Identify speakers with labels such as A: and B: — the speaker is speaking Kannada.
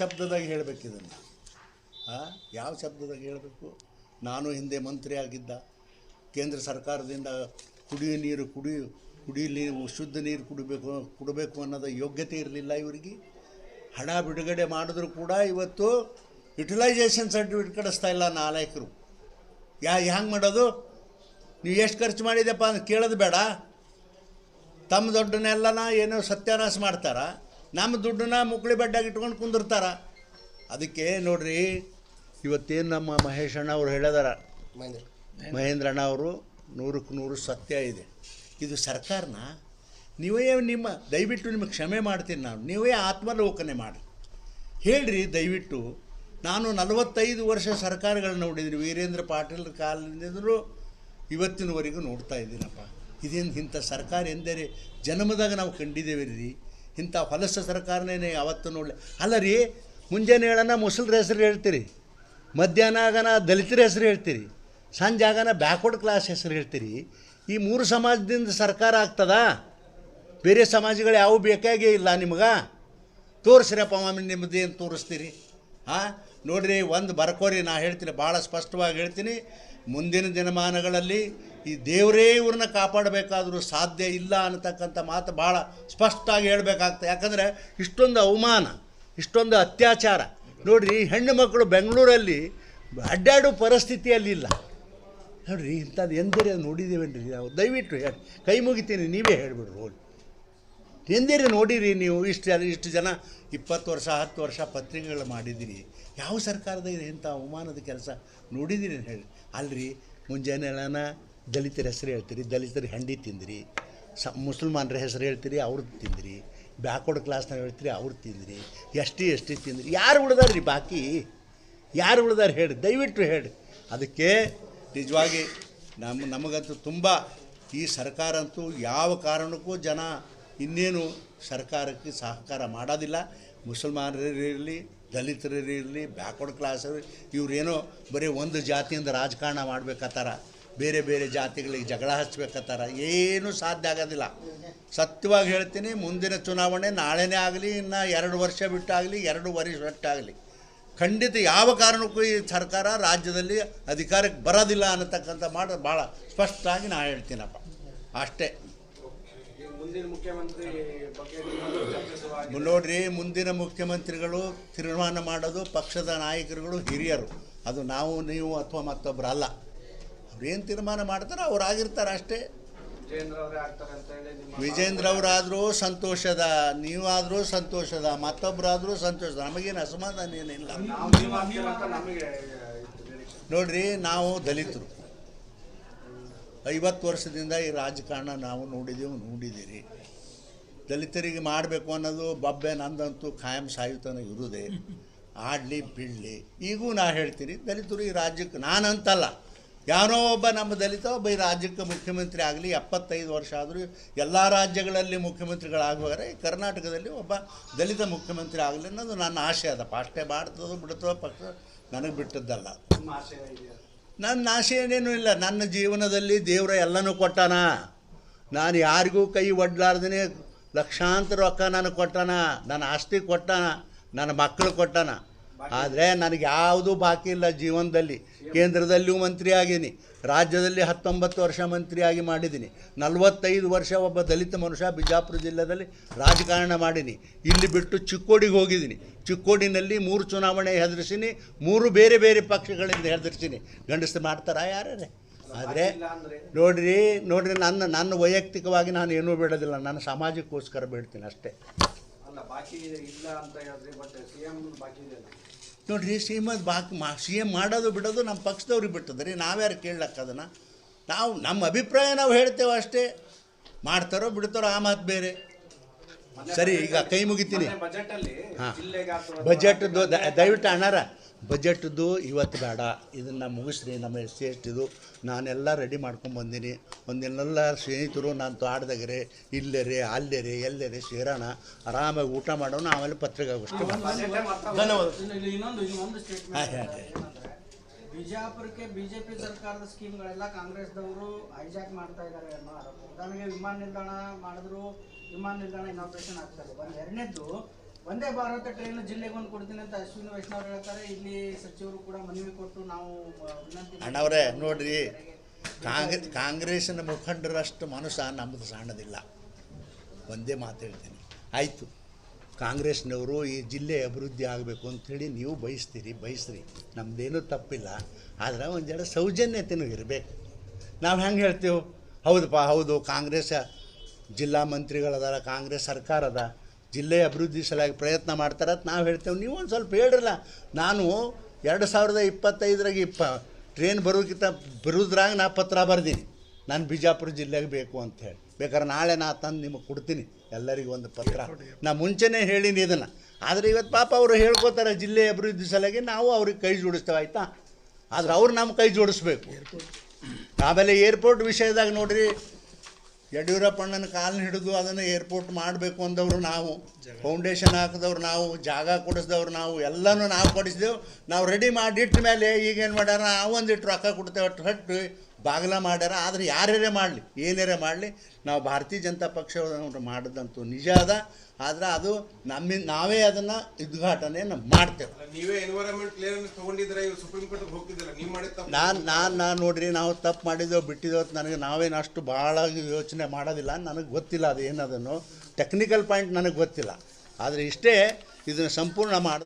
A: ಶಬ್ದದಾಗ ಹೇಳಬೇಕು ಇದನ್ನು. ಹಾಂ ಯಾವ ಶಬ್ದದಾಗ ಹೇಳಬೇಕು? ನಾನು ಹಿಂದೆ ಮಂತ್ರಿ ಆಗಿದ್ದ. ಕೇಂದ್ರ ಸರ್ಕಾರದಿಂದ ಕುಡಿಯೋ ನೀರು ಕುಡಿ ಕುಡಿಯ ನೀರು ಶುದ್ಧ ನೀರು ಕುಡಿಬೇಕು, ಕುಡಬೇಕು ಅನ್ನೋದು ಯೋಗ್ಯತೆ ಇರಲಿಲ್ಲ ಇವರಿಗೆ. ಹಣ ಬಿಡುಗಡೆ ಮಾಡಿದ್ರು ಕೂಡ ಇವತ್ತು ಯುಟಿಲೈಸೇಷನ್ ಸರ್ಟಿಫಿಕೇಟ್ ಕಳಿಸ್ತಾ ಇಲ್ಲ ನಾಲಾಯಕರು ಯಾ, ಹ್ಯಾಂಗೆ ಮಾಡೋದು? ನೀವು ಎಷ್ಟು ಖರ್ಚು ಮಾಡಿದೆಪ್ಪ ಅಂತ ಕೇಳೋದು ಬೇಡ. ತಮ್ಮ ದುಡ್ಡನ್ನೆಲ್ಲನ ಏನೋ ಸತ್ಯಾನಾಶ ಮಾಡ್ತಾರ? ನಮ್ಮ ದುಡ್ಡನ್ನ ಮುಕ್ಳಿ ಬೆಡ್ಡಾಗಿ ಇಟ್ಕೊಂಡು ಕುಂದಿರ್ತಾರ. ಅದಕ್ಕೆ ನೋಡ್ರಿ ಇವತ್ತೇನು ನಮ್ಮ ಮಹೇಶ್ ಅಣ್ಣ ಅವ್ರು ಹೇಳಿದಾರ. ಮಹೇಂದ್ರ. ಅಣ್ಣ ಅವರು ನೂರಕ್ಕೆ ನೂರು ಸತ್ಯ ಇದೆ. ಇದು ಸರ್ಕಾರನ ನೀವೇ ನಿಮ್ಮ ದಯವಿಟ್ಟು ನಿಮಗೆ ಕ್ಷಮೆ ಮಾಡ್ತೀನಿ ನಾನು. ನೀವೇ ಆತ್ಮಲೋಕನೆ ಮಾಡಿ. ಹೇಳ್ರಿ ದಯವಿಟ್ಟು ನಾನು ನಲವತ್ತೈದು ವರ್ಷ ಸರ್ಕಾರಗಳನ್ನ ನೋಡಿದ್ದೀನಿ. ವೀರೇಂದ್ರ ಪಾಟೀಲ್ ಕಾಲದಿಂದಲೂ ಇವತ್ತಿನವರೆಗೂ ನೋಡ್ತಾ ಇದ್ದೀನಪ್ಪ. ಇದೇನು ಇಂಥ ಸರ್ಕಾರ ಎಂದರೆ ಜನ್ಮದಾಗ ನಾವು ಕಂಡಿದ್ದೇವೆ ರೀ ಇಂಥ ಹೊಲಸ ಸರ್ಕಾರನೇ ಯಾವತ್ತು ನೋಡಲಿ. ಅಲ್ಲ ರೀ, ಮುಂಜಾನೆ ಹೇಳೋಣ ಮುಸಲ್ರ ಹೆಸರು ಹೇಳ್ತೀರಿ. ಮಧ್ಯಾಹ್ನ ಆಗನ ದಲಿತರ ಹೆಸರು ಹೇಳ್ತೀರಿ. ಸಂಜೆ ಆಗನ ಬ್ಯಾಕ್ವರ್ಡ್ ಕ್ಲಾಸ್ ಹೆಸರು ಹೇಳ್ತೀರಿ. ಈ ಮೂರು ಸಮಾಜದಿಂದ ಸರ್ಕಾರ ಆಗ್ತದ? ಬೇರೆ ಸಮಾಜಗಳು ಯಾವ ಬೇಕಾಗೇ ಇಲ್ಲ ನಿಮ್ಗೆ. ಮಾಮಿ ನಿಮ್ಮದೇನು ತೋರಿಸ್ತೀರಿ? ಹಾಂ ನೋಡ್ರಿ, ಒಂದು ಬರ್ಕೋರಿ, ನಾ ಹೇಳ್ತೀನಿ, ಭಾಳ ಸ್ಪಷ್ಟವಾಗಿ ಹೇಳ್ತೀನಿ. ಮುಂದಿನ ದಿನಮಾನಗಳಲ್ಲಿ ಈ ದೇವರೇ ಇವ್ರನ್ನ ಕಾಪಾಡಬೇಕಾದ್ರೂ ಸಾಧ್ಯ ಇಲ್ಲ ಅನ್ನತಕ್ಕಂಥ ಮಾತು ಭಾಳ ಸ್ಪಷ್ಟವಾಗಿ ಹೇಳಬೇಕಾಗ್ತದೆ. ಯಾಕಂದರೆ ಇಷ್ಟೊಂದು ಅವಮಾನ, ಇಷ್ಟೊಂದು ಅತ್ಯಾಚಾರ. ನೋಡಿರಿ, ಹೆಣ್ಣು ಮಕ್ಕಳು ಬೆಂಗಳೂರಲ್ಲಿ ಅಡ್ಡಾಡೋ ಪರಿಸ್ಥಿತಿಯಲ್ಲಿಲ್ಲ ನೋಡಿರಿ, ಇಂಥದ್ದು ಎಂದರೆ ನೋಡಿದ್ದೀವೇನ್ರಿ? ನಾವು ದಯವಿಟ್ಟು ಹೇಳಿ, ಕೈ ಮುಗಿತೀನಿ, ನೀವೇ ಹೇಳಿಬಿಡ್ರಿ, ಹೋಗಿ. ಎಂದಿರಿ ನೋಡಿರಿ ನೀವು ಇಷ್ಟು ಜನ ಇಷ್ಟು ಜನ ಇಪ್ಪತ್ತು ವರ್ಷ, ಹತ್ತು ವರ್ಷ ಪತ್ರಿಕೆಗಳು ಮಾಡಿದ್ದೀರಿ. ಯಾವ ಸರ್ಕಾರದ ಇಂಥ ಅವಮಾನದ ಕೆಲಸ ನೋಡಿದ್ದೀರಿ ಹೇಳಿ. ಅಲ್ರಿ ಮುಂಜಾನೆ ಹೇಳೋಣ ದಲಿತರ ಹೆಸರು ಹೇಳ್ತೀರಿ, ದಲಿತರ ಹಂಡಿ ತಿಂದಿರಿ, ಸ, ಮುಸಲ್ಮಾನರ ಹೆಸರು ಹೇಳ್ತೀರಿ, ಅವ್ರದ್ದು ತಿಂದಿರಿ, ಬ್ಯಾಕ್ವರ್ಡ್ ಕ್ಲಾಸ್ನ ಹೇಳ್ತೀರಿ ಅವ್ರು ತಿಂದಿರಿ ಎಷ್ಟು ಎಷ್ಟು ತಿಂದಿರಿ, ಯಾರು ಉಳ್ದಾರ್ರಿ ಬಾಕಿ? ಯಾರು ಉಳ್ದಾರ ಹೇಳಿ, ದಯವಿಟ್ಟು ಹೇಳಿ. ಅದಕ್ಕೆ ನಿಜವಾಗಿ ನಮ್ಮ, ನಮಗಂತೂ ತುಂಬ ಈ ಸರ್ಕಾರ ಅಂತೂ ಯಾವ ಕಾರಣಕ್ಕೂ ಜನ ಇನ್ನೇನು ಸರ್ಕಾರಕ್ಕೆ ಸಹಕಾರ ಮಾಡೋದಿಲ್ಲ. ಮುಸಲ್ಮಾನರಿರಲಿ ದಲಿತರಿರಲಿ ಬ್ಯಾಕ್ವರ್ಡ್ ಕ್ಲಾಸ್ ಇವರೇನೋ ಬರೀ ಒಂದು ಜಾತಿಯಿಂದ ರಾಜಕಾರಣ ಮಾಡ್ಬೇಕತ್ತಾರ ಬೇರೆ ಬೇರೆ ಜಾತಿಗಳಿಗೆ ಜಗಳ ಹಚ್ಬೇಕತ್ತಾರ ಏನೂ ಸಾಧ್ಯ ಆಗೋದಿಲ್ಲ. ಸತ್ಯವಾಗಿ ಹೇಳ್ತೀನಿ, ಮುಂದಿನ ಚುನಾವಣೆ ನಾಳೆನೇ ಆಗಲಿ, ಇನ್ನು ಎರಡು ವರ್ಷ ಬಿಟ್ಟಾಗಲಿ, ಎರಡು ವರ್ಷ ಬಿಟ್ಟಾಗಲಿ. ಖಂಡಿತ ಯಾವ ಕಾರಣಕ್ಕೂ ಈ ಸರ್ಕಾರ ರಾಜ್ಯದಲ್ಲಿ ಅಧಿಕಾರಕ್ಕೆ ಬರೋದಿಲ್ಲ ಅನ್ನತಕ್ಕಂಥ ಮಾಡೋದು ಭಾಳ ಸ್ಪಷ್ಟವಾಗಿ ನಾ ಹೇಳ್ತೀನಪ್ಪ. ಅಷ್ಟೇ.
B: ಮುಂದಿನ ಮುಖ್ಯಮಂತ್ರಿ ಬಗ್ಗೆ ನಿಮ್ಮದು ಚರ್ಚಿಸುವ
A: ನೋಡ್ರಿ ಮುಂದಿನ ಮುಖ್ಯಮಂತ್ರಿಗಳು ತೀರ್ಮಾನ ಮಾಡೋದು ಪಕ್ಷದ ನಾಯಕರುಗಳು ಹಿರಿಯರು. ಅದು ನಾವು ನೀವು ಅಥವಾ ಮತ್ತೊಬ್ಬರು ಅಲ್ಲ. ಅವ್ರೇನು ತೀರ್ಮಾನ ಮಾಡ್ತಾರೋ ಅವ್ರು ಆಗಿರ್ತಾರೆ ಅಷ್ಟೇ.
B: ವಿಜೇಂದ್ರ
A: ಅವರಾದರೂ ಸಂತೋಷದ ನೀವಾದರೂ ಸಂತೋಷದ ಮತ್ತೊಬ್ಬರಾದರೂ ಸಂತೋಷದ. ನಮಗೇನು ಅಸಮಾಧಾನ ಏನಿಲ್ಲ. ನೋಡ್ರಿ ನಾವು ದಲಿತರು. ಐವತ್ತು ವರ್ಷದಿಂದ ಈ ರಾಜಕಾರಣ ನಾವು ನೋಡಿದೆವು ನೋಡಿದ್ದೀರಿ ದಲಿತರಿಗೆ ಮಾಡಬೇಕು ಅನ್ನೋದು ಬಬ್ಬೆ ನಂದಂತೂ ಖಾಯಂ ಸಾಯುತನ ಇರುದೆ. ಆಡಲಿ ಬಿಡಲಿ. ಈಗೂ ನಾ ಹೇಳ್ತೀನಿ, ದಲಿತರು ಈ ರಾಜ್ಯಕ್ಕೆ, ನಾನಂತಲ್ಲ. ಯಾರೋ ಒಬ್ಬ ನಮ್ಮ ದಲಿತ, ಒಬ್ಬ ಈ ರಾಜ್ಯಕ್ಕೆ ಮುಖ್ಯಮಂತ್ರಿ ಆಗಲಿ, ಎಪ್ಪತ್ತೈದು ವರ್ಷ ಆದರೂ ಎಲ್ಲ ರಾಜ್ಯಗಳಲ್ಲಿ ಮುಖ್ಯಮಂತ್ರಿಗಳಾಗುವಾಗ ಈ ಕರ್ನಾಟಕದಲ್ಲಿ ಒಬ್ಬ ದಲಿತ ಮುಖ್ಯಮಂತ್ರಿ ಆಗಲಿ ಅನ್ನೋದು ನನ್ನ ಆಸೆ. ಅದಪ್ಪ ಅಷ್ಟೇ ಮಾಡ್ತದೋ ಬಿಡ್ತದೋ ಪಕ್ಷ, ನನಗೆ ಬಿಟ್ಟದ್ದಲ್ಲ. ನನ್ನ ಆಸೆ ಏನೇನೂ ಇಲ್ಲ. ನನ್ನ ಜೀವನದಲ್ಲಿ ದೇವರ ಎಲ್ಲನೂ ಕೊಟ್ಟಾನ. ನಾನು ಯಾರಿಗೂ ಕೈ ಒಡ್ಲಾರ್ದೇ ಲಕ್ಷಾಂತರ ರೊಕ್ಕ ನನಗೆ ಕೊಟ್ಟಾನ. ನನ್ನ ಆಸ್ತಿ ಕೊಟ್ಟಾನ. ನನ್ನ ಮಕ್ಕಳು ಕೊಟ್ಟಾನ. ಆದರೆ ನನಗೆ ಯಾವುದೂ ಬಾಕಿ ಇಲ್ಲ ಜೀವನದಲ್ಲಿ. ಕೇಂದ್ರದಲ್ಲಿಯೂ ಮಂತ್ರಿ ಆಗೀನಿ ರಾಜ್ಯದಲ್ಲಿ ಹತ್ತೊಂಬತ್ತು ವರ್ಷ ಮಂತ್ರಿಯಾಗಿ ಮಾಡಿದ್ದೀನಿ ನಲವತ್ತೈದು ವರ್ಷ ಒಬ್ಬ ದಲಿತ ಮನುಷ್ಯ ಬಿಜಾಪುರ ಜಿಲ್ಲೆಯಲ್ಲಿ ರಾಜಕಾರಣ ಮಾಡೀನಿ. ಇಲ್ಲಿ ಬಿಟ್ಟು ಚಿಕ್ಕೋಡಿಗೆ ಹೋಗಿದ್ದೀನಿ ಚಿಕ್ಕೋಡಿನಲ್ಲಿ ಮೂರು ಚುನಾವಣೆ ಹೆದರ್ಸೀನಿ ಮೂರು ಬೇರೆ ಬೇರೆ ಪಕ್ಷಗಳಿಂದ ಹೆದರ್ಸೀನಿ ಗಂಡಸರು ಮಾಡ್ತಾರಾ ಯಾರೇ ಆದರೆ ನೋಡಿರಿ ನೋಡಿರಿ ನನ್ನ ನನ್ನ ವೈಯಕ್ತಿಕವಾಗಿ ನಾನು ಏನೂ ಬಿಡೋದಿಲ್ಲ. ನನ್ನ ಸಮಾಜಕ್ಕೋಸ್ಕರ ಬೇಡ್ತೀನಿ ಅಷ್ಟೇ.
B: ಅಲ್ಲ ಬಾಕಿ ಇಲ್ಲ ಅಂತ ಹೇಳಿದ್ರೆ ಬಟ್ ಸಿ ಎಂ ಬಾಕಿ ಇದೆ.
A: ನೋಡ್ರಿ ಸಿ ಬಾಕ್ ಮಾ ಸಿ ಎಂ ಮಾಡೋದು ಬಿಡೋದು ನಮ್ಮ ಪಕ್ಷದವ್ರಿಗೆ ಬಿಟ್ಟದ್ರಿ. ನಾವ್ಯಾರು ಕೇಳಕ್ಕೆ ಅದನ್ನು? ನಾವು ನಮ್ಮ ಅಭಿಪ್ರಾಯ ನಾವು ಹೇಳ್ತೇವೆ ಅಷ್ಟೇ. ಮಾಡ್ತಾರೋ ಬಿಡ್ತಾರೋ ಆ ಮಾತು ಬೇರೆ. ಸರಿ ಈಗ ಕೈ ಮುಗಿತೀನಿ. ಹಾಂ.
B: ಬಜೆಟ್
A: ಬಜೆಟ್ದು ದಯವಿಟ್ಟು ಅಣ್ಣಾರ ಬಜೆಟ್ದು ಇವತ್ತು ಬೇಡ. ಇದನ್ನು ಮುಗಿಸ್ರಿ ನಮ್ಮ ಎಸ್ ಸಿ ಎಸ್ ಟಿದು ನಾನೆಲ್ಲ ರೆಡಿ ಮಾಡ್ಕೊಂಡು ಒಂದಿನೆಲ್ಲ ಒಂದೆಲ್ಲ ಸ್ನೇಹಿತರು ನಾನು ತೋಟದಾಗರೆ ಇಲ್ಲರೆ ಅಲ್ಲೇರಿ ಎಲ್ಲೆರೆ ಸೇರೋಣ. ಆರಾಮಾಗಿ ಊಟ ಮಾಡೋಣ ಆಮೇಲೆ ಪತ್ರಿಕೆ ಆಗೋಷ್ಟು
B: ಬಜೆಟ್ ಮಾತ್ರ
A: ಧನ್ಯವಾದ
C: ಇಲ್ಲಿ ಬಿಜಾಪುರಕ್ಕೆ ಬಿಜೆಪಿ ಸರ್ಕಾರದ ಸ್ಕೀಮ್ಗಳೆಲ್ಲ ಕಾಂಗ್ರೆಸ್ದವರು ಹೈಜಾಕ್ ಮಾಡ್ತಾ ಇದ್ದಾರೆ ಅನ್ನೋ ಆರೋಪ. ಉದಾಹರಣೆಗೆ ವಿಮಾನ ನಿಲ್ದಾಣ ಮಾಡಿದ್ರು ವಿಮಾನ ನಿಲ್ದಾಣ ಇನಾಗ್ರೇಷನ್ ಆಗ್ತಾರೆ ಒಂದು ಎರಡನೇದ್ದು ಒಂದೇ ಭಾರತ ಟ್ರೈನ್ ಜಿಲ್ಲೆಗೆ ಒಂದು ಕೊಡ್ತೀನಿ ಅಂತ ಅಶ್ವಿನಿ ವೈಷ್ಣವ್ ಹೇಳ್ತಾರೆ. ಇಲ್ಲಿ ಸಚಿವರು ಕೂಡ ಮನವಿ ಕೊಟ್ಟು ನಾವು
A: ಅಣ್ಣವ್ರೆ ನೋಡ್ರಿ ಕಾಂಗ್ರೆಸ್ ಕಾಂಗ್ರೆಸ್ನ ಮುಖಂಡರಷ್ಟು ಮನುಷ್ಯ ನಮ್ಮದು ಸಣ್ಣದಿಲ್ಲ. ಒಂದೇ ಮಾತು ಹೇಳ್ತೀನಿ. ಆಯಿತು. ಕಾಂಗ್ರೆಸ್ನವರು ಈ ಜಿಲ್ಲೆ ಅಭಿವೃದ್ಧಿ ಆಗಬೇಕು ಅಂಥೇಳಿ ನೀವು ಬಯಸ್ತೀರಿ, ಬಯಸ್ರಿ. ನಮ್ಮದೇನೂ ತಪ್ಪಿಲ್ಲ. ಆದರೆ ಒಂದು ಜನ ಸೌಜನ್ಯತೆನೂ ಇರಬೇಕು ನಾವು ಹೆಂಗೆ ಹೇಳ್ತೀವಿ? ಹೌದಪ್ಪ ಹೌದು, ಕಾಂಗ್ರೆಸ್ ಜಿಲ್ಲಾ ಮಂತ್ರಿಗಳದಾರ, ಕಾಂಗ್ರೆಸ್ ಸರ್ಕಾರ ಅದ ಜಿಲ್ಲೆ ಅಭಿವೃದ್ಧಿ ಸಲಾಗಿ ಪ್ರಯತ್ನ ಮಾಡ್ತಾರೆ ಅಂತ ನಾವು ಹೇಳ್ತೇವೆ. ನೀವು ಒಂದು ಸ್ವಲ್ಪ ಹೇಳ್ರಲ್ಲ, ನಾನು ಎರಡು ಸಾವಿರದ ಇಪ್ಪತ್ತೈದರಾಗ ಇಪ್ಪ ಟ್ರೈನ್ ಬರೋಕ್ಕಿಂತ ಬರೋದ್ರಾಗ ನಾ ಪತ್ರ ಬರ್ದೀನಿ. ನಾನು ಬಿಜಾಪುರ ಜಿಲ್ಲೆಗೆ ಬೇಕು ಅಂತ ಹೇಳಿ. ಬೇಕಾದ್ರೆ ನಾಳೆ ನಾ ತಂದು ನಿಮಗೆ ಕೊಡ್ತೀನಿ. ಎಲ್ಲರಿಗೂ ಒಂದು ಪತ್ರ. ನಾ ಮುಂಚೆನೇ ಹೇಳೀನಿ ಇದನ್ನು. ಆದರೆ ಇವತ್ತು ಪಾಪ ಅವರು ಹೇಳ್ಕೋತಾರೆ, ಜಿಲ್ಲೆ ಅಭಿವೃದ್ಧಿ ಸಲುವಾಗಿ ನಾವು ಅವ್ರಿಗೆ ಕೈ ಜೋಡಿಸ್ತೇವೆ, ಆಯಿತಾ? ಆದರೆ ಅವ್ರು ನಮ್ಮ ಕೈ ಜೋಡಿಸ್ಬೇಕು. ಆಮೇಲೆ ಏರ್ಪೋರ್ಟ್ ವಿಷಯದಾಗ ನೋಡ್ರಿ ಯಡಿಯೂರಪ್ಪಣ್ಣನ ಕಾಲನ್ನ ಹಿಡಿದು ಅದನ್ನು ಏರ್ಪೋರ್ಟ್ ಮಾಡಬೇಕು ಅಂದವರು ನಾವು ಫೌಂಡೇಶನ್ ಹಾಕಿದವ್ರು ನಾವು, ಜಾಗ ಕೊಡಿಸಿದವ್ರು ನಾವು, ಎಲ್ಲನೂ ನಾವು ಕೊಡಿಸಿದೆವು. ನಾವು ರೆಡಿ ಮಾಡಿಟ್ಟ ಮೇಲೆ ಈಗೇನು ಮಾಡ್ಯಾರ? ನಾವು ಒಂದಿಟ್ಟು ರೊಕ್ಕ ಕೊಡ್ತೇವೆ. ಅಷ್ಟು ಹಟ್ಟು ಬಾಗಿಲ ಮಾಡ್ಯಾರ ಆದರೆ ಯಾರ್ಯಾರೇ ಮಾಡಲಿ ಏನಾರೇ ಮಾಡಲಿ ನಾವು ಭಾರತೀಯ ಜನತಾ ಪಕ್ಷ ಮಾಡಿದಂತೂ ನಿಜ ಅದ ಆದ್ರೆ ಅದು ನಮ್ಮ ನಾವೇ ಅದನ್ನು ಉದ್ಘಾಟನೆಯನ್ನು ಮಾಡ್ತೇವೆ.
D: ನೀವೇ ಎನ್ವೈರನ್ಮೆಂಟ್ ಕ್ಲಿಯರೆನ್ಸ್ ತಗೊಂಡಿದ್ರೆ ಸುಪ್ರೀಂ ಕೋರ್ಟ್ ಹೋಗ್ತಿದ್ದೀರ ನೀವು ಮಾಡಿದ
A: ನಾನು ನಾನು ನಾನು ನೋಡ್ರಿ ನಾವು ತಪ್ಪು ಮಾಡಿದೋ ಬಿಟ್ಟಿದೋ ಅಂತ ನನಗೆ ನಾವೇನು ಅಷ್ಟು ಭಾಳ ಯೋಚನೆ ಮಾಡೋದಿಲ್ಲ ನನಗೆ ಗೊತ್ತಿಲ್ಲ ಅದು ಏನದನ್ನು ಟೆಕ್ನಿಕಲ್ ಪಾಯಿಂಟ್ ನನಗೆ ಗೊತ್ತಿಲ್ಲ. ಆದರೆ ಇಷ್ಟೇ ಇದನ್ನು ಸಂಪೂರ್ಣ ಮಾಡಿ